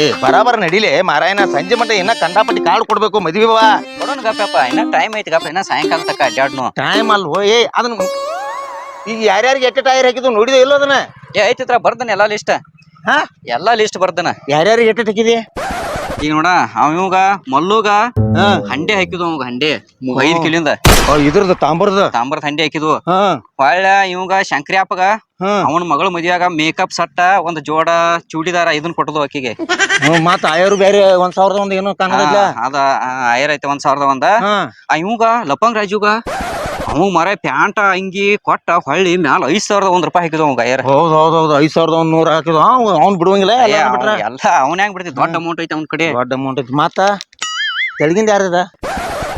ಏ ಬರಾಬರ ನಡಿಲೆ. ಮಾರಾಯಣ ಸಂಜೆ ಮಟ್ಟ ಇನ್ನ ಕಂಡಾಪಟ್ಟಿ ಕಾಳು ಕೊಡ್ಬೇಕು ಮದ್ವಿ ಬಾ ಕೊಡೋಣ ಗಪ್ಪಪ್ಪ ಇನ್ನ ಟೈಮ್ ಐತಿ ಗಪ್ಪ. ಇನ್ನ ಸಾಯಂಕಾಲ ತಕ್ಕ ಅಡ್ಡಾಡ್ನು. ಟೈಮ್ ಅಲ್ ಹೋ ಏ ಅದನ್ನ ಈಗ ಯಾರ್ಯಾರಿಗೆ ಎಟ್ಟ ಟೈರ್ ಹಾಕಿದ್ದು ನೋಡಿದ ಇಲ್ಲೋ ಅದನ್ನ? ಏ ಐತಿತ್ರ ಬರ್ದನ ಎಲ್ಲಾ ಲಿಸ್ಟ್ ಹಾ? ಎಲ್ಲಾ ಲಿಸ್ಟ್ ಬರ್ದನ. ಯಾರ್ಯಾರಿಗೆ ಎಟ್ಟ ಹಾಕಿದಿ? ಈಗ ನೋಡ ಅವ ಇವಾಗ ಮಲ್ಲುಗ ಹಂಡೆ ಹಾಕಿದ್ವು ಅವಾಗ ಹಂಡೆ. ಐದ್ ಕಿಲಿಂದ. ಓ, ಇದ್ರದ್ದು ತಾಂಬರ್ದ? ತಾಂಬರ್ದ ಹಂಡೆ ಹಾಕಿದ್ವು. ಹೊಳ್ಳ ಇವಾಗ ಶಂಕರಿ ಅಪ್ಪಗ ಅವನ ಮಗಳ ಮದುವೆಯಾಗ ಮೇಕಪ್ ಸಟ್ಟ ಒಂದ್ ಜೋಡ ಚೂಡಿದಾರ ಇದನ್ ಕೊಟ್ಟದು ಆಕಿಗೆ. ಮತ್ತ ಆಯರು ಬೇರೆ ಒಂದ್ ಸಾವಿರದ ಒಂದ್ ಏನೋ ಅದ ಆಯರ್ ಐತೆ ಒಂದ್ ಸಾವಿರದ ಒಂದ. ಇವಂಗ ಲಪಂಗ್ ರಾಜುಗ ಅವ್ ಮರ ಪ್ಯಾಂಟ ಅಂಗಿ ಕೊಟ್ಟ ಹೊಳ್ಳಿ ಮ್ಯಾಲ ಐದ್ ಸಾವಿರದ ಒಂದ್ ರೂಪಾಯಿ ಹಾಕಿದ ಅವ್ ಐರ್ ಹೌದ್ ಹೌದ್ ಹೌದ್. ಐದ್ ಸಾವಿರದ ಒಂದ್ ನೂರ ಹಾಕಿದ ಅವ್ನ್ ಬಿಡುವಂಗಿಲ್ಲ ಎಲ್ಲ ಬಿಟ್ರ ಎಲ್ಲ ಅವನ ಹೆಂಗ್ ಬಿಡ್ತಿ? ದೊಡ್ಡ ಅಮೌಂಟ್ ಐತೆ ಅವ್ನ ಕಡೆ. ದೊಡ್ಡ ಅಮೌಂಟ್ ಐತಿ. ಮತ್ತ? ತೆಳಗಿಂದ ಯಾರದ?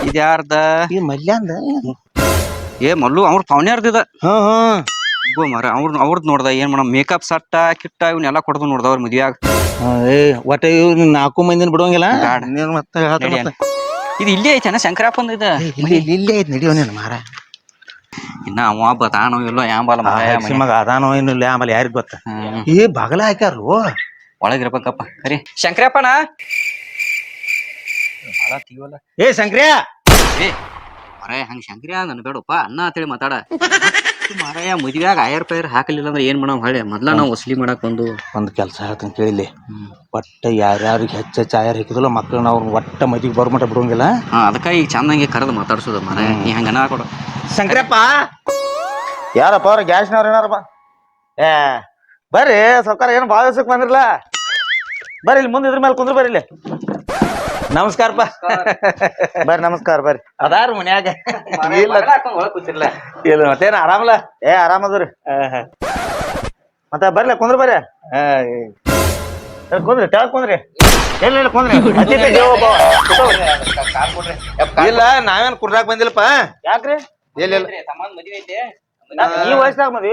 ಇದ್ಯಾರ್ದ ಈ ಮಲ್ಯಾಂದ ಏ ಮಲ್ಲು ಅವ್ರ ಪವನ್ಯಾರ್ದಿದ ಹಾ ಹಾ. ಗೋ ಮರ ಅವ್ರ ಅವ್ರದ್ ನೋಡ್ದ ಏನ್ ಮಾಡ ಮೇಕಪ್ ಸಟ್ಟ ಕಿಟ್ಟ ಇವನ್ನೆಲ್ಲ ಕೊಡ್ದು ನೋಡ್ದ ಅವ್ರ ಮದ್ವೆಯಾಗ. ಏ ಒಟ್ಟ ಇವ್ ನಾಲ್ಕು ಮಂದಿನ ಬ್ಯಾಡ. ನೀನ್ ಮತ್ತೆ ಹೇಳ್ತ ನಡಿ ಮತ್ತೆ. ಇದು ಇಲ್ಲೇ ಐತೆ ಶಂಕರಪ್ಪಂದ ಇದ. ಇಲ್ಲಿ ಇಲ್ಲಿ- ಇಲ್ಲೇ ಐತಿ ನಡಿಯೋ ನೀನ್ ಮಾರ. ಇನ್ನ ಅವ ಬತಾನೋ ಇಲ್ಲೋ ಹೆಗ್ಸಿ ಮಗ ಅದಾನೋ ಏನು ಇಲ್ಲ ಆಮೇಲೆ ಯಾರಿಗ್ ಗೊತ್ತ? ಏ ಈ ಬಗಲ ಹಾಕ್ಯಾರು ಒಳಗಿರ್ಬೇಕಪ್ಪ ಕರಿ ಶಂಕರಪ್ಪನ ಏ ಶಂಕ್ರ ಏ ಮರಾಯ ಹಂಗ ಶಂಕರಿ ನನ್ ಬೇಡಪ್ಪ ಅನ್ನ ಅಂತೇಳಿ ಮಾತಾಡ. ಮಾರಾಯ ಮದ್ವ್ಯಾಗ ಆಯರ್ ಪೈರ್ ಹಾಕಲಿಲ್ಲ ಅಂದ್ರೆ ಏನ್ ಮಾಡೋ ಹಳೆ ಮೊದ್ಲ ನಾವು ವಸೂಲಿ ಮಾಡಕ್ ಒಂದು ಒಂದ್ ಕೆಲ್ಸ ಹೇಳ್ತೀನಿ ಕೇಳಿಲಿ ಒಟ್ಟ ಯಾರ್ಯಾರಿಗೆ ಹೆಚ್ಚು ಹೆಚ್ಚು ಆಯಾರ ಹಾಕಿದಲ್ಲ ಮಕ್ಕಳನ್ನ ಅವ್ರನ್ನ ಒಟ್ಟ ಮದಿಗೆ ಬರ್ಮಟ ಬಿಡೋಂಗಿಲ್ಲ? ಹಾ ಅದಕ್ಕ ಈಗ ಚಂದಂಗೆ ಕರೆದು ಮಾತಾಡ್ಸೋದು ಮಾರಾಯ ನೀ ಹಂಗ ಅನ್ನ ಕೊಡು ಶಂಕರಪ್ಪ! ಯಾರಪ್ಪ ಅವ್ರ ಗ್ಯಾಸ್ನವ್ರು ಏನಾರಪ್ಪ ಏ ಬರ್ರಿ ಸರ್ಕಾರ ಏನು ಭಾಳ ದಿವಸಕ್ಕೆ ಬಂದಿರಲ್ಲ ಬರ್ರಿ ಇಲ್ಲಿ ಮುಂದೆ ಇದ್ರ ಮೇಲೆ ಕುಂದ್ರ ಬರ್ರಿ ಇಲ್ಲಿ. ನಮಸ್ಕಾರಪ್ಪ. ಬರ್ರಿ ನಮಸ್ಕಾರ ಬರ್ರಿ. ಅದಾರ ಮನ್ಯಾಗ. ಇಲ್ಲ. ಇಲ್ಲ ಮತ್ತೇನ ಆರಾಮಲ್ಲ? ಏ ಆರಾಮದ್ರಿ ಮತ್ತೆ ಬರ್ಲ ಕುಂದ್ರ ಬರ್ರಿ ಕುಂದ್ರಿ ತೆಳಗ್ ಕುಂದ್ರಿ. ಇಲ್ಲ ಇಲ್ಲ ಕುಂದ್ರಿ? ಇಲ್ಲ ನಾವೇನ್ ಕುರ್ರಾಕ್ ಬಂದಿಲ್ಲಪ್ಪ. ಯಾಕ್ರಿ? ಇಲ್ಲ ಇಲ್ಲ ಈ ವಯಸ್ಸಾಗ ಮದ್ವಿ?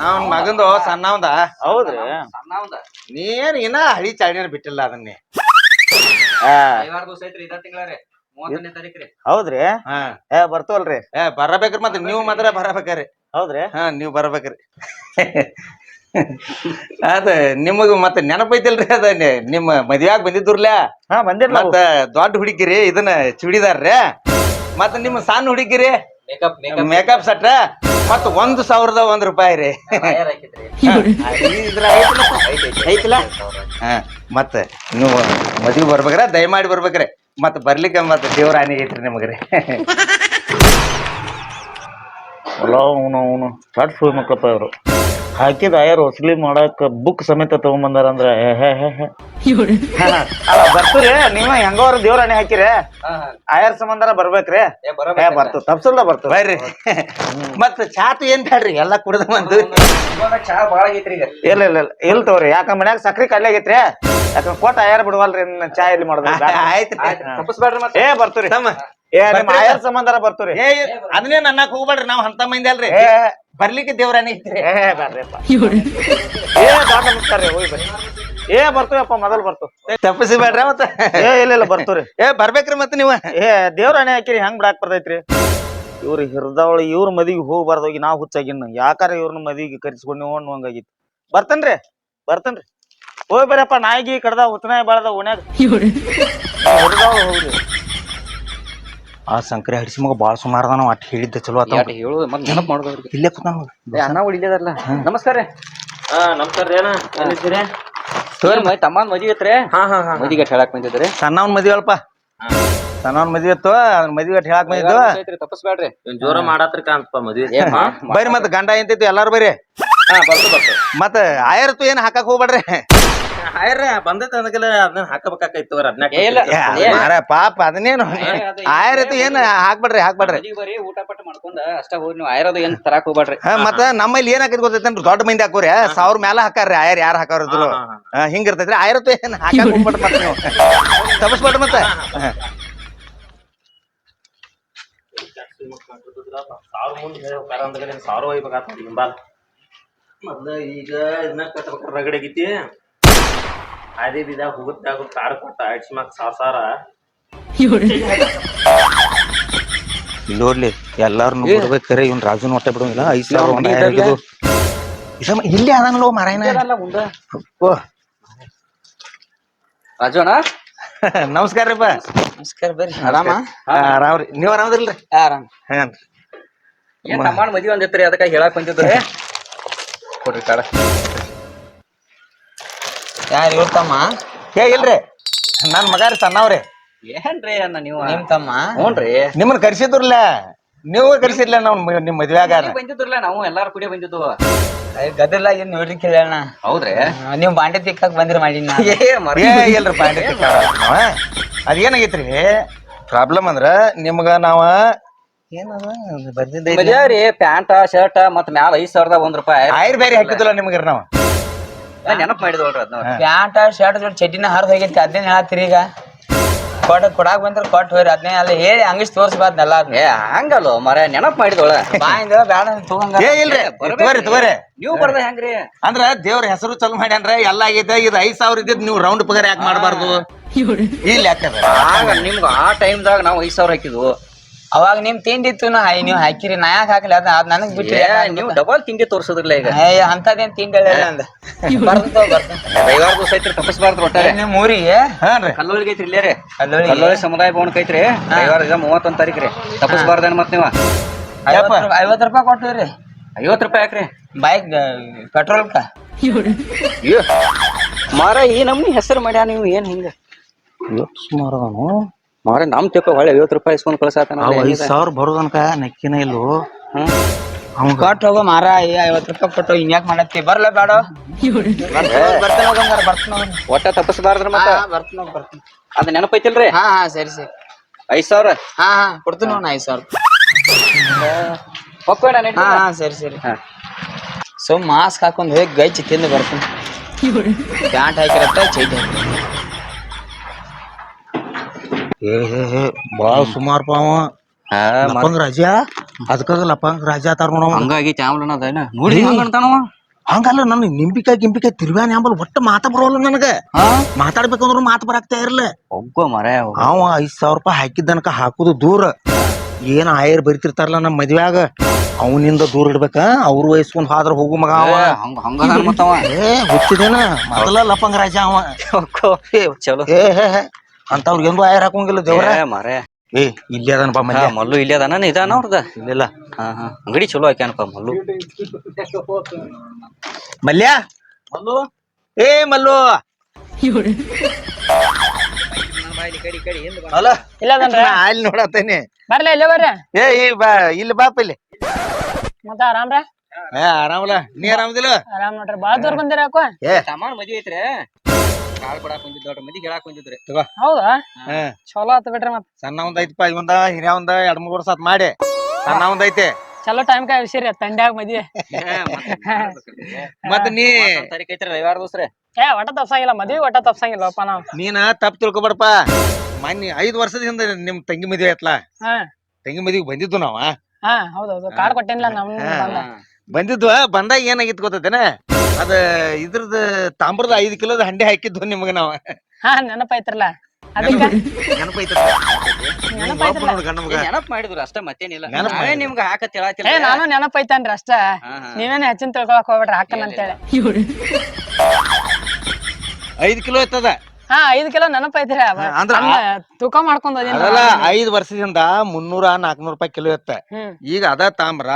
ನಾವ್ ಮಗಂದು ಸಣ್ಣವಂದ. ಹೌದ್ರಿ. ನೀನ್ ಇನ್ನ ಹಳಿ ಚಾಳಿನ ಬಿಟ್ಟಿಲ್ಲ ಅದನ್ನೇ. ಹೌದ್ರಿ? ಏ ಬರ್ತವಲ್ರಿ? ಏ ಬರಬೇಕ್ರಿ ಮತ್ತೆ ನೀವು ಮಾತ್ರ ಬರಬೇಕ್ರಿ. ಹೌದ್ರಿ? ಹಾ ನೀವ್ ಬರಬೇಕ್ರಿ. ಅದ ನಿಮಗ ಮತ್ತೆ ನೆನಪೈತಿಲ್ರಿ ಅದ ನಿ- ನಿಮ್ಮ ಮದ್ವ್ಯಾಗ ಬಂದಿದ್ದುರ್ಲ? ಹಾ ಬಂದಿರ್ಲ ಮತ್ತ ದೊಡ್ಡ ಹುಡುಗಿರಿ ಇದನ್ನ ಚೂಡಿದಾರ್ರಿ? ಮತ್ತ ನಿಮ್ಮ ಸಣ್ಣ ಹುಡುಗಿರಿ? ಮೇಕಪ್ ಸಟ್ಟ ಮತ್ತ ಒಂದ್ ಸಾವಿರದ ಒಂದ್ ರೂಪಾಯಿ ರೀ. ಇದ್ರ ಐತಲಪ್ಪ? ಐತಲ್ಲ? ಹಾ ಮತ್ತ ನೀವು ಮದ್ವಿ ಬರ್ಬೇಕ್ರ ದಯಮಾಡಿ ಬರ್ಬೇಕ್ರಿ. ಮತ್ತ ಬರ್ಲಿಕ್ಕೆ ಮತ್ತ ದೇವ್ರ ಹಾನಿ ಐತ್ರಿ ನಿಮಗ್ರಿ ಅವನು ಅವನು ಸಾಟ್ ಸುಳ್ ಮಕ್ಕಳಪ್ಪ ಇವರು ಹಾಕಿದ ಆಯರ್ ವಸೂಲಿ ಮಾಡಕ್ ಬುಕ್ ಸಮೇತ ತಗೊಂಬಂದಾರ ಅಂದ್ರ ಹೇ ಹೇ ಹೇ. ಅಲ್ಲ ಬರ್ತೀರಿ ನೀವ ಹೆಂಗೋರ ದೇವ್ರಾಣಿ ಹಾಕಿರಿ. ಆಯರ್ ಸಂಬಂಧರ ಬರ್ಬೇಕ್ರಿ. ಏ ಬರ್ತು ತಪ್ಸಲ್ದ ಬರ್ತು. ಬರ್ರಿ. ಮತ್ತ ಚಾತು ಏನ್ ಬ್ಯಾಡ್ರಿ ಎಲ್ಲಾ ಕುಡ್ದ ಬಂದು. ಇಲ್ಲ ಇಲ್ಲ ಇಲ್ಲ. ಇಲ್ಲ ತಗೋರಿ ಯಾಕ ಮನ್ಯಾಗ ಸಕ್ರಿ ಕಡ್ಲೆ ಆಗೈತ್ರಿ. ಯಾಕಂದ್ರೆ ಕೊಟ್ಟ ಆಯಾರ ಬಿಡವಲ್ರಿ ಚಾ ಎಲ್ಲಿ ಮಾಡೋದು? ಆಯ್ತ್ರಿ. ಏ ಬರ್ತೀರಿ. ಏ ನಿಮ್ ಆಯಾರ ಸಂಬಂಧರ ಬರ್ತೀರಿ ಏ ಅದನ್ನೇ ನನ್ನಕ್ ಹೋಗ್ಬೇಡ್ರಿ ನಾವ್ ಅಂತ ಮಂದಿ ಅಲ್ರಿ. ಬರ್ಲಿಕ್ಕೆ ದೇವ್ರಾನಿ ಐತ್ರಿ ಏ ಬರ್ರಿಪ್ಪ ಏ ಹೋಗಿ ಬರ್ರಿ. ಏ ಬರ್ತೀವಪ್ಪ ಮೊದಲ್ ಬರ್ತು. ತಪ್ಪಿಸಿ ಬೇಡ್ರಿ ಮತ್ತ. ಏ ಇಲ್ಲ ಇಲ್ಲ ಬರ್ತೀರಿ ಏ ಬರ್ಬೇಕ್ರಿ ಮತ್ತೆ ನೀವು. ಏ ದೇವ್ರಾಣೆ ಹಾಕಿರಿ ಹೆಂಗ್ ಬಿಡಾಕ್ ಬರ್ತೈತ್ರಿ? ಇವ್ರ ಹಿರ್ದಾವಳಿ ಇವ್ರ ಮದಿಗೆ ಹೋಗ್ಬಾರ್ದು ಹೋಗಿ ನಾವು ಹುಚ್ಚಾಗಿನ ಯಾಕಾರ ಇವ್ರನ್ನ ಮದಿಗೆ ಕರೆಸ್ಕೊಂಡು ನೋಡ್ ಹಂಗಾಗಿತ್ತು ಬರ್ತನ್ರಿ ಬರ್ತೇನ್ರಿ. ಹೋಗಿ ಬರ್ರಪ್ಪ ನಾಯಿಗಿ ಕಡ್ದ ಹುತ್ತನಾಯಿ ಬಾಳ್ದ ಓಣ್ಯಾಗ ಹಿರ್ದಾವಳಿ ಹೋಗ್ರಿ. ಆ ಸಂಕ್ರೆ ಹಡಿಸಿ ಮಗ ಬಾಳ ಸುಮಾರ ಅದಾನ ಅಟ್ ಹೇಳಿದ್ದ ಚಲೋ ಆತ ಹೇಳು ಮತ್ತೆ ನೆನಪು ಇಲ್ಲೇ ನಮಸ್ಕಾರ ರೀ. ಹಾ ನಮಸ್ಕಾರ ಏನ ಏನಿದ್ದೀರಿ ಸರ್ ಮೈ ತಮ್ಮನ್ ಮದ್ವಿ ಐತ್ರಿ ಹಾ ಹಾ ಹಾ ಮದಿಗೆ ಹೇಳಕ್ ಬಂದಿದ್ರಿ ಸಣ್ಣವನ್ ಮದ್ವಿ ಅಲ್ಪ. ಸಣ್ಣವನ್ ಮದ್ವಿ ಇತ್ತು ಅದ್ರ ಮದ್ವಿ ಅಟ್ ಹೇಳಕ್ ಬಂದಿದ್ದು. ತಪ್ಪಸ್ಬೇಡ್ರಿ. ಜೋರ ಮಾಡತ್ರಿ ಕಾಣ್ತಪ್ಪ ಮದ್ವಿ. ಬರ್ರಿ ಮತ್ತೆ ಗಂಡ ಎಂತಿತ್ತು ಎಲ್ಲಾರು ಬರ್ರಿ. ಹಾ ಬರ್ತು ಬರ್ತು ಮತ್ತೆ ಆಯರ್ತು ಏನ್ ಹಾಕಕ್ ಹೋಗ್ಬೇಡ್ರಿ. ಆಯ್ರ ಬಂದೈತೆ ಅದಕ್ಕೆಲ್ಲ ಅದನ್ನ ಇಲ್ಲ. ಏ, ಪಾಪ ಅದನ್ನೇನು ಆಯರ್ತು ಏನ್ ಹಾಕ್ಬೇಡ್ರಿ ಹಾಕ್ಬೇಡ್ರಿ. ಬರೀ ಊಟ ಪಟ್ಟ ಮಾಡ್ಕೊಂಡ ಅಷ್ಟ ಹೋಗಿ ನೀವು. ಆಯ್ರದ ಏನ್ ತರಾಕ್ ಹೋಗ್ಬೇಡ್ರಿ. ಹಾ, ಮತ್ತ ನಮ್ಮಲ್ಲಿ ಏನ್ ಹಾಕಿದ್ ಗೊತ್ತೈತೇನ್ರಿ ದೊಡ್ಡ ಮಂದಿ ಹಾಕೋರಿ ಸಾವಿರ ಮ್ಯಾಲ ಹಾಕಾರ್ರಿ ಆಯರ್ ಯಾರು ಹಾಕೋರಿದ್ರು ಹಾ, ಹಾ, ಹಿಂಗಿರ್ತೈತ್ರಿ ಆಯರ್ತು ಏನ್ ಹಾಕಕ್ ಹೋಗ್ಬೇಡ್ರಿ ಮತ್ತೆ ನೀವು. ತಪ್ಪಿಸ್ಬೇಡ್ರಿ ಮತ್ತೆ. ಸಾವಿರ ಮುಂದೆ ಅಂದ್ರೆ ಸಾವಿರ ಒಯ್ಬೇಕಾಗ್ತದೆ ಹಿಂಬಾಲ್ ಮೊದ್ಲ ಈಗ ಇದನ್ನ ಕಟ್ಬೇಕಾರ ರಗಡಾಗೈತಿ ಅದೇ ಬಿದಾಗ ಹೋಗುತ್ತಾಗ ಕಾರ್ ಕೊಟ್ಟ ಆಡ್ಸಿ ಮಕ್ ಸಾವಿರ ಸಾವಿರ ಇಲ್ಲಿ ನೋಡ್ಲಿ ಎಲ್ಲಾರು ಬಿಡ್ಬೇಕಾರೆ ಇವ್ನ ರಾಜುನ್ ಹೊಟ್ಟೆ ಬಿಡೋಂಗಿಲ್ಲ ಐದು ಸಾವಿರ ಒಂದ್ ಆಗಿದ್ದು ಇಲ್ಲಿ ಮಾರಾಯಣ. ಅದಾನಲ್ಲ ಮಾರಾಯನ ಮುಂದ. ಓ. ರಾಜು ಅಣ್ಣ ನಮಸ್ಕಾರ ರೀ ನಮಸ್ಕಾರ ಬರ್ರಿ. ಆರಾಮ? ಆರಾಮ್ರಿ ನೀವ್ ಆರಾಮದಿಲ್ರಿ ಆರಾಮ್. ಹಾಂ ಏನ್ ನಮ್ಮ ಮದಿ ಒಂದಿತ್ತು ರೀ ಅದಕ್ಕ ಹೇಳಕ್ ಬಂದಿದ್ರಿ? ಕೊಡ್ರಿ ಕಾಡ. ಯಾರು ಇವ್ರ ತಮ್ಮ? ಏ ಇಲ್ರಿ. ನನ್ ಮಗ ರೀ ಸಣ್ಣವ್ರಿ. ಏನ್ರಿ ಅಣ್ಣ ನೀವು? ನಿಮ್ ತಮ್ಮ? ಹ್ಞೂನ್ರಿ ನಿಮ್ಮನ್ನ ಕರ್ಸಿದ್ರಲ್ಲ? ನೀವು ಕರ್ಸಿರ್ಲ ನಾವ್ ನಿಮ್ಮ ನಿಮ್ ಮದ್ವೆಯಾಗ? ಬಂದಿದ್ರಲ್ಲ ನಾವು ಎಲ್ಲಾರು ಕುಡಿ ಬಂದಿದ್ದು ಗದಲ ಏನ್ ನೋಡ್ರಿ ಕೇಳೋಣ ಹೌದ್ರಿ. ನೀವು ಬಾಂಡೆ ತಿಕ್ಕಕ್ ಬಂದ್ರಿ ಮಾಡಿ ಏ ಇಲ್ರಿ ಪಾಂಡೆ ಅದೇನಾಗೈತ್ರಿ ಪ್ರಾಬ್ಲಮ್ ಅಂದ್ರ ನಿಮ್ಗ ನಾವ ಏನದ? ಬರ್ದಿದ್ದ ಮದ್ಯಾರಿ ಪ್ಯಾಂಟ ಶರ್ಟ್ ಮತ್ತ ಮ್ಯಾಲ ಐದ್ ಸಾವಿರದ ಒಂದ್ ರೂಪಾಯಿ. ಆಯ್ರ್ ಬೇರೆ ಹಾಕಿದ್ದಿಲ್ಲ ನಿಮ್ಗೆ ನಾವ್. ನೆನಪ್ ಮಾಡಿದ್ವಲ್ರಿ ಅದ್ನ ಪ್ಯಾಂಟ ಶರ್ಟ್ ಜೋಡಿ ಚಡ್ಡಿನ ಹರಿದ್ ಹೋಗೈತಿ ಅದೇನ್ ಹೇಳತ್ತೀರಿ ಈಗ? ಕೊಡ ಕೊಡಾಕ್ ಬಂದ್ರ ಕೊಟ್ಟು ಹೋಯ್ರಿ ಅದನ್ನೇ ಅಲ್ಲ ಹೇಳಿ ಹಂಗಿಸ್ ತೋರಿಸ್ಬಾರ್ದಲ್ಲ ಏ ಹಂಗಲ್ಲ ಮರ ನೆನಪ್ ಮಾಡಿದೊಳ ಬಾಯಿಂದ ಬೇಡ ತಗೊಂಗ ಏ ಇಲ್ರಿ ತಗೋರಿ ತಗೋರಿ. ನೀವು ಬರ್ದ ಹೆಂಗ್ರಿ? ಅಂದ್ರ ದೇವ್ರ ಹೆಸರು ಚಲೋ ಅಂದ್ರೆ ಎಲ್ಲ ಆಗಿದೆ ಇದು ಐದ್ ಸಾವಿರ ಇದ್ದಿದ್ ನೀವು ರೌಂಡ್ ಪಗಾರ ಯಾಕೆ ಮಾಡಬಾರ್ದು? ಇಲ್ಲ ಯಾಕದ ನಿಮ್ಗೆ ನಿಮ್ಗ ಆ ಟೈಮ್ದಾಗ ನಾವು ಐದ್ ಸಾವಿರ ಹಾಕಿದ್ವು. ಅವಾಗ ನಿಮ್ ತಿಂಡಿತ್ತು ನಾ ಹೈ ನೀವ್ ಹಾಕಿರಿ ನಾ ಯಾಕೆ ಹಾಕಲಿ? ಅದ್ ಅದ್ ನನಗ್ ಬಿಟ್ರಿ ಏ ನೀವು ಡಬಲ್ ತಿಂಡಿ ತೋರ್ಸದ್ರಲ್ಲ ಈಗ. ಏ ಅಂತದೇನ್ ತಿಂಡಿ ಹೇಳಿಲ್ಲ ಅಂದ. ಬರ್ತೋ ರವಿವಾರ ದಿವಸ ಐತ್ರಿ ತಪ್ಪಿಸ್ಬಾರ್ದು ಒಟ್ಟಾರೆ. ನಿಮ್ ಊರಿಗೆ? ಹಾನ್ರಿ ಕಲ್ಲೋಳಿಗೆ ಐತ್ರಿ ಇಲ್ಲೇ ರೀ? ಕಲ್ಲೋಳಿ ಸಮುದಾಯ ಭವನಕ್ಕೆ ಐತ್ರಿ. ರವಿವಾರ ಈಗ ಮೂವತ್ತೊಂದ್ ತಾರೀಕು ರೀ. ತಪ್ಪಿಸ್ಬಾರ್ದೇನ್ ಮತ್ ನೀವ? ಐವತ್ ರೂಪಾಯಿ- ಕೊಟ್ಟಿವ್ರಿ ಐವತ್ ರೂಪಾಯಿ ಹಾಕ್ರಿ. ಬೈಕ್ ಪೆಟ್ರೋಲ್ ಮಾರ ಈ ನಮ್ನಿ ಹೆಸರು ಮಾಡ್ಯಾ ನೀವು ಏನ್ ಹಿಂಗ? ಸುಮಾರು ಮಾರ ನಮ್ ತಿಕ್ಕ ಹೊಳೆ ಐವತ್ ರೂಪಾಯಿ ಇಸ್ಕೊಂಡ್ ಕಳ್ಸಾತಾನ ಐದ್ ಸಾವಿರ ಬರೋದನ್ಕ ನಕ್ಕಿನ ಇಲ್ಲು. ಅವ್ಗ ಕೊಟ್ಟು ಹೋಗೋ ಮಾರ ಏ ಐವತ್ ರೂಪಾಯಿ ಕೊಟ್ಟು ಇನ್ಯಾಕ್ ಮಾಡತ್ತಿ? ಬರ್ಲ ಬೇಡ ಬರ್ತಾನ ಹೋಗಂಗಾರ ಬರ್ತಾನ ಒಟ್ಟ ತಪ್ಪಿಸ್ಬಾರ್ದ್ರ ಮತ್ತ? ಬರ್ತಾನ ಬರ್ತಾನ. ಅದ ನೆನಪೈತಿಲ್ರಿ? ಹಾ ಹಾ ಸರಿ ಸರಿ. ಐದ್ ಸಾವಿರ? ಹಾ ಹಾ ಕೊಡ್ತೀನಿ ನೋಡ್ ಐದ್ ಸಾವಿರ. ಒಪ್ಬೇಡ ಹಾ ಹಾ ಸರಿ ಸರಿ. ಸೊ ಮಾಸ್ಕ್ ಹಾಕೊಂಡ್ ಹೋಗಿ ಗೈಚಿ ತಿಂದು ಬರ್ತೀನಿ. ಪ್ಯಾಂಟ್ ಹಾಕಿರತ್ತ ಚೈಟ್ ಹಾಕಿ. ಏ ಹೇ ಹೇ ಬಾಳ ಸುಮಾರು ಪಾವ. ಲಪಂಗ್ ರಾಜ? ಅದಕ್ಕಾಗ ಲಪಂಗ್ ರಾಜ ಆತಾರ ನೋಡವ ಹಂಗಾಗಿ ಚಾಮಲನ ಅದೇನ ನೋಡಿ ಹಂಗ ಅಂತಾನವ ಹಂಗಲ್ಲ ನನ್ ನಿಂಬಿಕಾಯಿ ಗಿಂಬಿಕಾಯಿ ತಿರ್ಗಾನಿ ಅಂಬಲ್ ಒಟ್ಟ ಮಾತ ಬರೋಲ್ಲ ನನಗ. ಹಾ? ಮಾತಾಡ್ಬೇಕಂದ್ರು ಮಾತು ಬರಾಕ್ತಾ ಇರ್ಲಿ ಒಗ್ಗೋ ಮರ ಅವ ಐದ್ ಸಾವಿರ ರೂಪಾಯಿ ಹಾಕಿದ್ದನಕ ಹಾಕುದು ದೂರ. ಏನ್ ಆಯರ್ ಬರಿತಿರ್ತಾರಲ್ಲ ನಮ್ಮ ಮದ್ವ್ಯಾಗ. ಅವನಿಂದ ದೂರ ಇಡ್ಬೇಕ? ಅವ್ರ ವಯಸ್ಕೊಂಡ್ ಹಾದ್ರ ಹೋಗು ಮಗ ಅವ. ಹುಚ್ಚಿದೇನ? ಮೊದಲ ಲಪಂಗ್ ರಾಜ ಅವ. ಚಲೋ. ಏ ಹೇ ಹೇ. ಅಂತವ್ರಿಗೆ ಎಂದು ಆಯರ್ ಹಾಕೋಂಗಿಲ್ಲ ದೇವ್ರ? ಮರ. ಏ ಇಲ್ಲೇ ಅದನ್ ಮಲ್ಲ ಮಲ್ಲು ಇಲ್ಲೇ ಅದಾನ ಇದಾನ ಅವ್ರದ? ಇಲ್ಲಿಲ್ಲ. ಹಾ ಹಾ. ಅಂಗಡಿ ಚಲೋ ಹಾಕ್ಯಾನಪ್ಪ ಮಲ್ಲು. ಮಲ್ಯ? ಮಲ್ಲು? ಏ ಮಲ್ಲು. ಅಲ್ಲ ಇಲ್ಲ ಅದನ್ರ? ನಾ ಅಲ್ಲಿ ನೋಡತ್ತೇನೆ. ಬರ್ಲಿ ಇಲ್ಲೇ ಬರ್ರಿ ಏ ಈ ಬಾ ಇಲ್ಲಿ ಬಾಪ ಇಲ್ಲಿ. ಮತ್ತ ಆರಾಮ್ರ? ಏ ಆರಾಮಲ್ಲ. ನೀ ಆರಾಮದಿಲ್ಲ? ಆರಾಮ್ ನೋಡ್ರಿ ಬಾಳ ದೂರ ಬಂದಿರ ಏ. ಸಾಮಾನ್ ಮದ್ವಿ ಐತ್ರಿ. ಕಾಳ್ ಕೊಡಾಕ್ ಬಂದಿದ್ ದೊಡ್ಡ ಮಂದಿ ಹೇಳಾಕ್ ಬಂದಿದ್ರಿ ಹೌದಾ? ಹಾ. ಚಲೋ ಆತ್ ಬಿಡ್ರಿ ಮತ್. ಸಣ್ಣ ಒಂದ್ ಐತಿಪ್ಪ ಇವಂದ ಹಿರಿಯ ಒಂದ ಎರಡ್ ಮೂರ್ ವರ್ಷ ಆತ್ ಮಾಡಿ. ಸಣ್ಣ ಒಂದ್ ಐತೆ. ಚಲೋ ಟೈಮ್ ಕಾಯ್ ವಿಷಯ ತಂಡ್ಯಾಗ ಮದಿ ಮತ್ ನೀ ತಾರೀಕ್ ಐತ್ರಿ ರವಿವಾರ ದೋಸ್ರೆ ಏ ಒಟ್ಟ ತಪ್ಸಂಗಿಲ್ಲ ಮದ್ವಿ ಒಟ್ಟ ತಪ್ಸಂಗಿಲ್ಲಪ್ಪ ನಾವ್. ನೀನ ತಪ್ಪ ತಿಳ್ಕೊಬಾರಪ್ಪ ಮನ್ನಿ ಐದ್ ವರ್ಷದ ಹಿಂದ ನಿಮ್ ತಂಗಿ ಮದ್ವೆ ಆಯ್ತಲ್ಲ ಹಾ. ತಂಗಿ ಮದ್ವಿಗ್ ಬಂದಿದ್ದು ನಾವ? ಹಾ ಹೌದೌದು. ಕಾರ್ ಕೊಟ್ಟೇನಿಲ್ಲ ನಮ್ ಬಂದ. ಬಂದಿದ್ವ? ಬಂದಾಗ ಏನಾಗಿತ್ತು ಗೊತ್ತೇನ ಅದ ಇದ್ರದ ತಾಮ್ರದ ಐದ್ ಕಿಲೋದ ಹಂಡೆ ಹಾಕಿದ್ವು ನಿಮ್ಗ ನಾವ. ಹಾ ನೆನಪೈತ್ರಲ್ಲ ಅದಕ್ಕ? ನೆನಪೈತಲ್ಲ ನೆನಪೈತ್ರಲ್ಲ ನೆನಪ್ ಮಾಡಿದ್ರು ಅಷ್ಟೇ ಮತ್ತೇನಿಲ್ಲ. ನೆನಪ್ ನಾವೇ ನಿಮ್ಗ ಹಾಕತ್ ಹೇಳತ್ತಿಲ್ಲ ಏ ನಾನು ನೆನಪೈತನ್ರಿ ಅಷ್ಟ. ನೀವೇನ್ ಹೆಚ್ಚಿನ ತಿಳ್ಕೊಳಕ್ ಹೋಗ್ಬೇಡ್ರಿ ಹಾಕನ್ ಅಂತೇಳಿ. ಐದ್ ಕಿಲೋ ಇರ್ತದ ಹಾ ಐದ್ ಕಿಲೋ ನೆನಪೈತ್ರಿ ಅವ. ಅಂದ್ರ ಅದ್ನ ತೂಕ ಮಾಡ್ಕೊಂಡ್ ಹೋದಿನಿ ಅದಲ್ಲ ಐದ್ ವರ್ಷದಿಂದ ಮುನ್ನೂರ ನಾಲ್ಕನೂರ ರೂಪಾಯಿ ಕಿಲೋ ಇತ್ತ ಹ್ಮ್. ಈಗ ಅದ ತಾಮ್ರ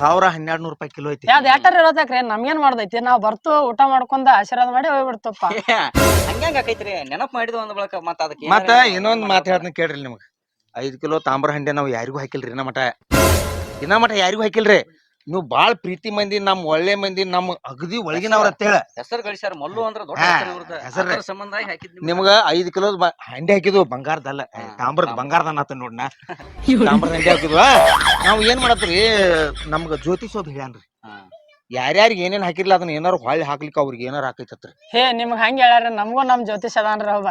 ಸಾವಿರ ಹನ್ನೆರಡು ನೂರು ರೂಪಾಯಿ ಕಿಲೋ ಐತಿ. ಯಾವ್ದು ಎಟ್ಟರ್ ಇರೋದಕ್ರಿ ನಮ್ಗೇನ್ ಮಾಡ್ದೈತಿ? ನಾವ್ ಬರ್ತು ಊಟ ಮಾಡ್ಕೊಂಡ ಆಶೀರ್ವಾದ ಮಾಡಿ ಹೋಗ್ಬಿಡ್ತಪ್ಪ. ಹಂಗ್ಯಾಂಗ ಆಕೈತ್ರಿ? ನೆನಪ್ ಮಾಡಿದ್ ಒಂದ್ ಬಳಕ ಮತ್ತ ಅದಕ್ಕೆ ಮತ್ತ ಇನ್ನೊಂದ್ ಮಾತು ಹೇಳ್ತೀನಿ ಕೇಳ್ರಿ ನಿಮ್ಗೆ. ಐದ್ ಕಿಲೋ ತಾಮ್ರ ಹಂಡೆ ನಾವ್ ಯಾರಿಗೂ ಹಾಕಿಲ್ರಿ ಇನ್ನ ಮಟ ಇನ್ನ ಮಠ ಯಾರಿಗೂ ಹಾಕಿಲ್ರಿ? ನೀವು ಬಾಳ ಪ್ರೀತಿ ಮಂದಿ ನಮ್ ಒಳ್ಳೆ ಮಂದಿ ನಮ್ ಅಗದಿ ಒಳಗಿನವ್ರ ಅಂತೇಳ. ಹೆಸರು ಗಳಿಸ್ಯಾರ ಮಲ್ಲು ಅಂದ್ರ ದೊಡ್ಡ ಹಾ, ಹೆಸರು ಇವ್ರದ್ದು. ಹೆಸರ್ರಿ. ಅದ್ರ ಸಂಬಂಧ ಹಾಕಿದ್ ನಿಮ್ಗೆ. ನಿಮ್ಗ ಐದ್ ಕಿಲೋ ಹಂಡಿ ಹಾಕಿದ್ವು ಬಂಗಾರದಲ್ಲ. ತಾಮ್ರದ ಬಂಗಾರದ ಆತ ನೋಡ್ನ. ತಾಮ್ರದ ಹಂಡಿ ಹಾಕಿದ್ವ. ನಾವ್ ಏನ್ ಮಾಡತ್ರಿ ನಮ್ಗ ಜ್ಯೋತಿಷ್ ಒಬ್ಬ ಹೇಳ್ಯಾನ್ರಿ. ಹಾ. ಯಾರ್ಯಾರಿಗೆ ಏನೇನ್ ಹಾಕಿರ್ಲ ಅದನ್ನ ಏನಾರು ಹೊಳ್ಳಿ ಹಾಕ್ಲಿಕ್ಕೆ ಅವ್ರಿಗೆ ಏನಾರು ಹಾಕೈತತ್ರಿ ಹೇ ನಿಮ್ಗ ಹಂಗ ಹೇಳ್ಯಾರ ನಮಗೂ ನಮ್ ಜ್ಯೋತಿಷ್ ಅದಾನ್ರ ಒಬ್ಬ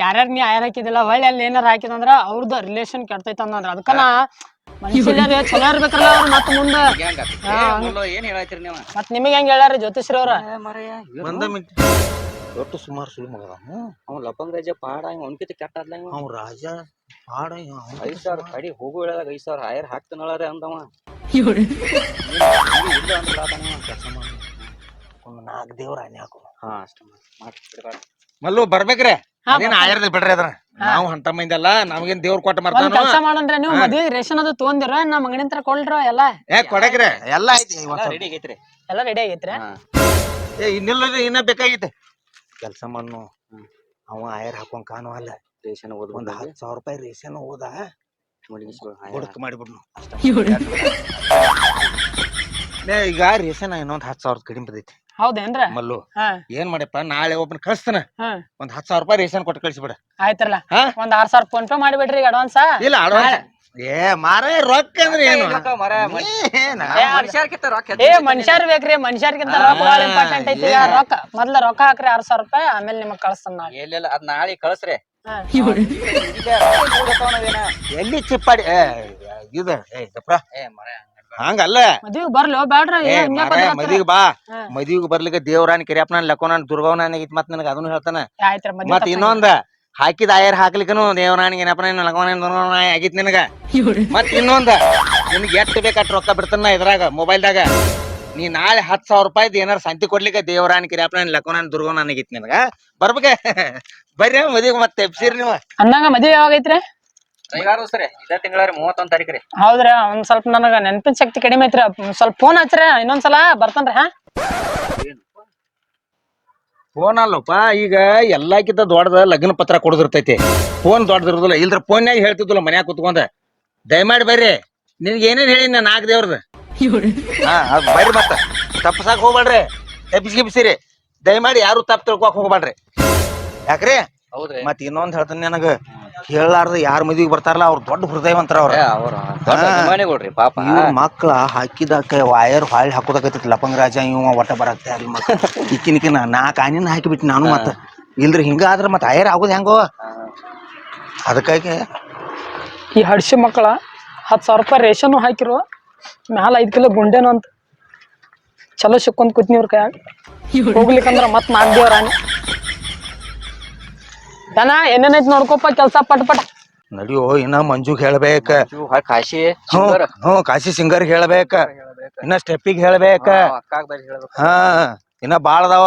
ಯಾರ್ಯಾರ ನೀ ಯಾರ ಹಾಕಿದಿಲ್ಲ ಹೊಳ್ಳಿ ಅಲ್ಲಿ ಏನಾರ ಹಾಕಿದಂದ್ರ ಅವ್ರದ್ದು ರಿಲೇಷನ್ ಕೆಡ್ತೈತ ಅಂದ್ರ. ಅದಕ್ಕ ನಾ ಮನುಷ್ಯರ ಚಲೋ ಇರ್ಬೇಕಲ್ಲ ಅವ್ರ ಮತ್ ಮುಂದ. ಹಾ, ಹಂಗ್- ಏನ್ ಹೇಳತ್ತೀರಿ ನೀವು? ಮತ್ ನಿಮಗ್ ಹೆಂಗ್ ಹೇಳ್ಯಾರ ಜ್ಯೋತಿಷ್ರಿ ಅವ್ರ? ಒಟ್ಟು ಸುಮಾರು ಸುಳ್ಳು ಮಗದ ಅವ್ನ ಲಪಂಗ್ ರಾಜ ಪಾಡ ಅವ್ನ್ಕಿತ ಕೆಟ್ಟ ಆದ್ಲ ಇವ. ಅವ್ ರಾಜ ಐದ್ ಸಾವಿರ ಕಡಿ ಹೋಗು ಹೇಳದಾಗ ಐದ್ ಸಾವಿರ ಆಯರ್ ಹಾಕ್ತಾನಳರೆ ಅಂದವ. ಇಲ್ಲ ಅಂದ್ಲ ಆತನ ಇವ. ಒಂದು ನಾಲ್ಕು ದೇವ್ರ ಹಾಕು ಹಾ ಅಷ್ಟ ಬಿಡ್ಬಾರ್ದು. ಮಲ್ಲು ಬರ್ಬೇಕ್ರಿ. ಅದೇನ್ ಆಯರ್ದ ಬಿಡ್ರಿ ಅದ್ರ ನಾವು ಅಂತ ಮಂದಿಲ್ಲ ನಮಗೇನ್ ದೇವ್ರ ಕೊಟ್ಟ ಒಂದ್ ಮಾಡ್ತಾನ ಕೆಲ್ಸ ಮಾಡನ್ರಿ ನೀವು ಮದ್ವಿ ರೇಷನ್ ಅದು ತೊಗೊಂದಿರ ನಮ್ಮ ಮಗನಿಂತ್ರ ಹತ್ರ ಕೊಡ್ರ ಎಲ್ಲ. ಏ ಕೊಡಕ್ರಿ. ಎಲ್ಲಾ ಐತಿ ಇವತ್ತ್ ರೆಡಿ ಆಗೈತ್ರಿ. ಎಲ್ಲ ರೆಡಿ ಆಗೈತ್ರಿ? ಏ ಇನ್ನಿಲ್ಲರಿ ಇನ್ನ ಬೇಕಾಗೈತೆ. ಕೆಲ್ಸ ಮಣ್ಣು ಅವ ಆಯರ್ ಹಾಕೊಂಡ್ ಕಾಣು ಅಲ್ಲ. ರೇಷನ್ ಒಂದ್ ಹತ್ ಹತ್ತು ಸಾವಿರ ರೂಪಾಯಿ ರೇಷನ್ ಹೋದ. ಹುಡುಕ್ ಮಾಡಿಬಿಡ್ನು. ಏ, ಈಗ ರೇಷನ್ ಇನ್ನೊಂದ್ ಹತ್ತು ಸಾವಿರ ಕಡಿಮೆ ಬದೈತಿ. ಹೌದೇನ್ರ ಮಲ್ಲು ಹಾ ಏನ್ ಮಾಡಪ್ಪ ನಾಳೆ ಒಬ್ಬನ ಕಳಿಸ್ತಾನ ಹಾ ಒಂದ್ ಹತ್ತು ಸಾವಿರ ರೂಪಾಯಿ ರೇಷನ್ ಕೊಟ್ಟು ಕಳಿಸ್ಬಿಡ ಬಿಡ ಆಯ್ತಲ್ಲ ಒಂದ್ ಆರ್ ಸಾವಿರ ಫೋನ್ ಪೇ ಮಾಡಿಬಿಡ್ರಿ ಈಗ ಅಡ್ವಾನ್ಸ್ ಇಲ್ಲ ಅಡ್ವಾನ್ಸ್ ಏ ಮಾರೇ ರೊಕ್ಕ ಅಂದ್ರೆ ಏನು ಏನ? ಮನುಷ್ಯರ್ಕಿಂತ ರೊಕ್ಕ ಏ ಮನುಷ್ಯರ್ ಬೇಕ್ರಿ ಮನುಷ್ಯರ್ಗಿಂತ ರೊಕ್ಕ ಭಾಳ ಇಂಪಾರ್ಟೆಂಟ್ ಐತಿ ಈಗ ರೊಕ್ಕ ಮೊದ್ಲ ರೊಕ್ಕ ಹಾಕ್ರಿ ಆರ್ ಸಾವಿರ ರೂಪಾಯಿ ಆಮೇಲೆ ನಿಮಗ್ ಕಳಿಸ್ತಾನ ನಾಳೆ ಎಲ್ಲಿಲ್ಲ ಅದ್ ನಾಳೆ ಕಳ್ಸ್ರಿ ಹಾ. ಎಲ್ಲಿ ಚಿಪ್ಪಾಡಿ ಏ ಇದು ಏ ಗಪ್ರ ಏ ಮರ ಹಂಗಲ್ಲ. ಮದ್ವಿಗ್ ಬರ್ಲೋ? ಬೇಡ್ರ ಏ ಬಾ. ಹಾ. ಮದ್ವಿಗ್ ಬರ್ಲಿಕ್ಕೆ ದೇವ್ರಾನ್ ಕಿರಿಯಪ್ಪನ ಲಕೋನ ದುರ್ಗವನ ಮತ್ ನನಗ ಅದನ್ನು ಹೇಳ್ತಾನೆ. ಆಯ್ತ್ರ ಮತ್ ಇನ್ನೊಂದ ಹಾಕಿದ ಆಯರ್ ಹಾಕ್ಲಿಕ್ಕನು ದೇವರಾಣಿ ಏನಪ್ಪನ ದುರ್ಗವನ ಆಗಿತ್ ನಿನಗ. ಮತ್ ಇನ್ನೊಂದ ನಿನಗ್ ಎಷ್ಟ್ ಬೇಕಾಟ್ ರೊಕ್ಕ ಬಿಡ್ತಾನ ಇದ್ರಾಗ ಮೊಬೈಲ್ದಾಗ. ನೀ ನಾಳೆ ಹತ್ ಸಾವಿರ ರೂಪಾಯಿ ಏನಾರ ಸಂತಿ ಕೊಡ್ಲಿಕ್ಕೆ ದೇವರಾಣಿ ಕಿರಿಯಪ್ಪನ ಲಕೋನ ದುರ್ಗವನ ಆಗಿತ್ ನಿನಗ. ಬರ್ಬೇಕ? ಬರ್ರಿ ಮದ್ವಿಗ್ ಮತ್ತೆ ಎಪ್ಸಿರ್ ನೀವು. ಅಂದಂಗ ಮದ್ವೆ ಯಾವಾಗ ಐತ್ರಿ ಸರಿ ಇದೇ ತಿಂಗಳ ಮೂವತ್ತೊಂದ್ ತಾರೀಕು ರೀ. ಹೌದ್ರಿ ಒಂದ್ ಸ್ವಲ್ಪ ನನಗ ನೆನಪಿನ ಶಕ್ತಿ ಕಡಿಮೆ ಐತ್ರಿ. ಸ್ವಲ್ಪ ಫೋನ್ ಹಚ್ರಿ ಇನ್ನೊಂದ್ಸಲ ಬರ್ತನ್ರಿ ಹಾ? ಫೋನ್ ಅಲ್ಲಪ್ಪ ಈಗ ಎಲ್ಲಾಕಿಂತ ದೊಡ್ಡದ ಲಗ್ನ ಪತ್ರ ಕೊಡದಿರ್ತೈತಿ. ಫೋನ್ ದೊಡ್ಡದಿರೋದಿಲ್ಲ ಇಲ್ದ್ರ ಫೋನ್ಯಾಗ ಹೇಳ್ತಿದ್ದಿಲ್ಲ ಮನ್ಯಾಗ ಕುತ್ಕೊಂಡ. ದಯಮಾಡಿ ಬರ್ರಿ ನಿನ್ಗೆ ಏನೇನ್ ಹೇಳಿ ನಾನು ನಾಲ್ಕು ಅವ್ರದ ಹಾ ಅದ್ ಬರ್ರಿ ಮತ್ತ. ತಪ್ಪಸಾಕ್ ಹೋಗ್ಬೇಡ್ರಿ ತಪ್ಪಿಸಿ ಗಿಪ್ಸಿರಿ ದಯಮಾಡಿ ಯಾರು ತಪ್ಪು ತಿಳ್ಕೊಕ್ ಹೋಗ್ಬೇಡ್ರಿ ಯಾಕ್ರಿ? ಹೌದ್ರಿ. ಮತ್ ಇನ್ನೊಂದ್ ಹೇಳ್ತೀನಿ ನನಗ. ಹೇಳಾರ್ದ ಯಾರ ಮದುವೆಗೆ ಬರ್ತಾರಲ್ಲ ಅವ್ರ ದೊಡ್ಡ ಹೃದಯವಂತರ ಅವ್ರ. ಅಭಿಮಾನಿಗಳ್ರಿ ಪಾಪ. ಇವ್ರ ಮಕ್ಳ ಹಾಕಿದ ವಾಯರ್ ಹಾಳಿ ಹಾಕೋದಕ್ಕೈತಿ ಲಪಂಗ ರಾಜ ಇವ ಒಟ್ಟ ಬರತ್ತೆ ಅಲ್ಲಿ ಮತ್ತ ನಾ ನಾಲ್ಕು ಆನಿನ ಹಾಕಿಬಿಟ್ಟು ನಾನು ಮತ್ತ. ಇಲ್ರಿ ಹಿಂಗ ಆದ್ರ ಮತ್ತ ಆಯರ್ ಆಗೋದ್ ಹೆಂಗೋ? ಅದಕ್ಕಾಗಿ ಈ ಹಡ್ಸಿ ಮಕ್ಕಳ ಹತ್ತು ಸಾವಿರ ರೂಪಾಯಿ ರೇಷನ್ ಹಾಕಿರು ಮ್ಯಾಲ ಐದ್ ಕಿಲೋ ಗುಂಡೇನು ಅಂತ ಚಲೋ ಸಿಕ್ಕೊಂಡ್ ಕೂತ್ನಿ ಅವ್ರ ಕೈಯಾಗ. ಹೋಗ್ಲಿಕ್ಕಂದ್ರ ಮತ್ ನಾಲ್ಕು ದನ ಏನೇನೈತಿ ನೋಡ್ಕೊಪ್ಪ ಕೆಲ್ಸ ಪಟ್ ಪಟ್. ನಡಿಯೋ ಇನ್ನ ಮಂಜುಗ್ ಹೇಳ್ಬೇಕ. ಕಾಶಿ ಹ್ಮ್ ಕಾಶಿ ಸಿಂಗರ್ ಹೇಳ್ಬೇಕ. ಇನ್ನ ಸ್ಟೆಪ್ಪಿಗೆ ಹೇಳ್ಬೇಕ. ಅಕ್ಕಾಗ ಬರಿ ಹೇಳ್ಬೇಕು. ಹಾ ಇನ್ನ ಬಾಳ ಅದಾವ.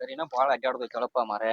ಇನ್ನ ಬಾಳ ಅಡ್ಡಾಡ್ಬೇಕು ಹೇಳಪ್ಪ ಮಾರೇ